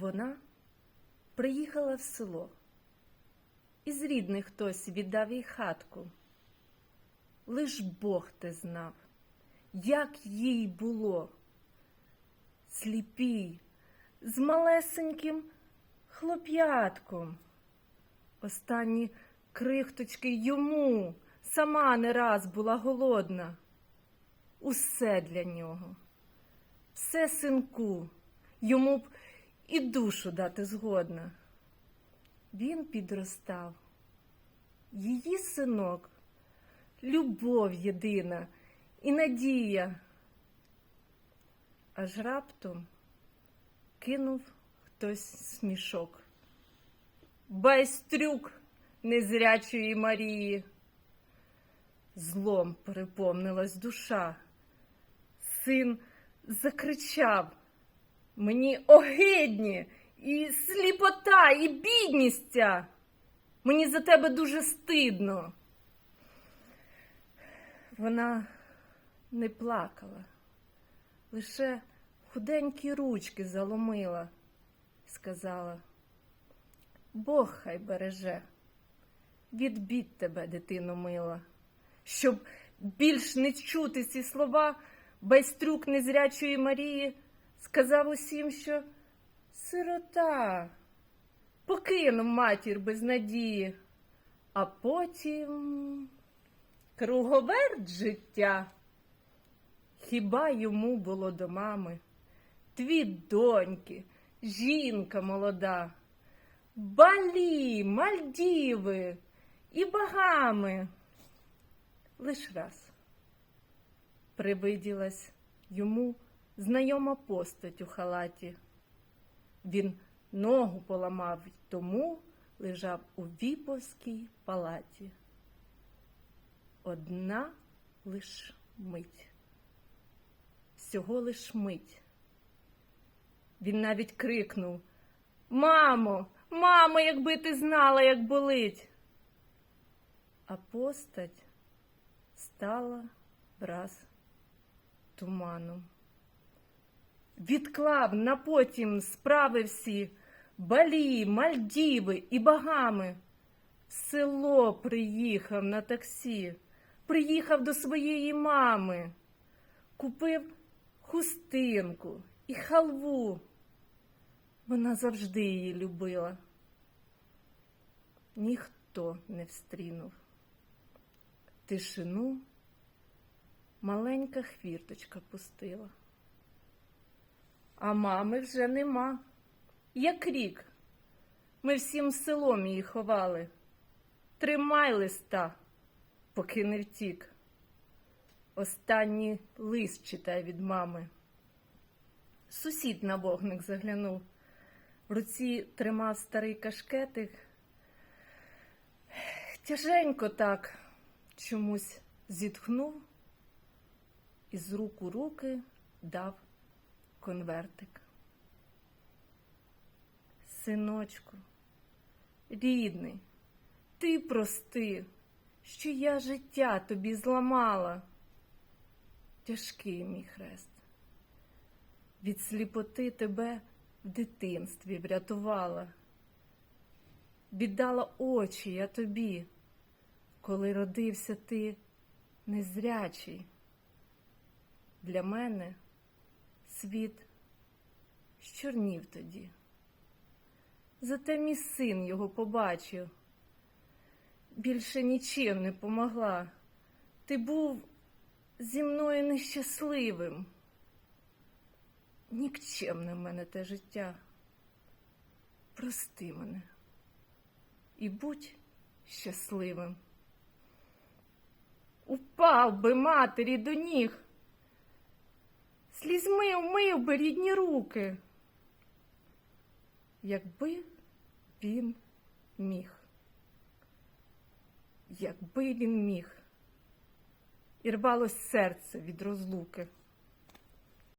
Вона приїхала в село. Із рідних хтось віддав їй хатку. Лиш Бог те знав, як їй було. Сліпій, з малесеньким хлоп'ятком. Останні крихточки йому сама не раз була голодна. Усе для нього, все синку, йому б і душу дати згодна. Він підростав, її синок, любов єдина і надія. Аж раптом кинув хтось смішок. Байстрюк незрячої Марії. Злом переповнилась душа. Син закричав Мені огидні, і сліпота, і бідність. Мені за тебе дуже стидно. Вона не плакала, лише худенькі ручки заломила сказала, Бог хай береже, від бід тебе, дитино мила, щоб більш не чути ці слова, байстрюк незрячої Марії сказав усім, що сирота покинув матір без надії, а потім круговерт життя. Хіба йому було до мами? Дві доньки, жінка молода, Балі, Мальдіви і Багами. Лиш раз привиділась йому знайома постать у халаті. Він ногу поламав тому лежав у віповській палаті. Одна лиш мить. Всього лиш мить. Він навіть крикнув Мамо, мамо, якби ти знала, як болить. А постать стала враз туманом. Відклав на потім справи всі Балі, Мальдіви і Багами. Село приїхав на таксі, приїхав до своєї мами, купив хустинку і халву. Вона завжди її любила. Ніхто не встрінув. Тишину маленька хвірточка пустила. А мами вже нема. Як рік. Ми всім селом її ховали. Тримай листа, поки не втік. Останній лист читай від мами. Сусід на вогник заглянув. В руці тримав старий кашкетик. Тяженько так чомусь зітхнув і з рук у руки дав конвертик. Синочку, рідний, ти прости, що я життя тобі зламала. Тяжкий мій хрест. Від сліпоти тебе в дитинстві врятувала. Віддала очі я тобі, коли родився ти незрячий. Для мене світ щорнів тоді. Зате мій син його побачив. Більше нічим не помогла. Ти був зі мною нещасливим. Нікчемне в мене те життя. Прости мене і будь щасливим. Упав би матері до ніг, слізьми вмив би рідні руки, якби він міг, якби він міг, і рвалось серце від розлуки.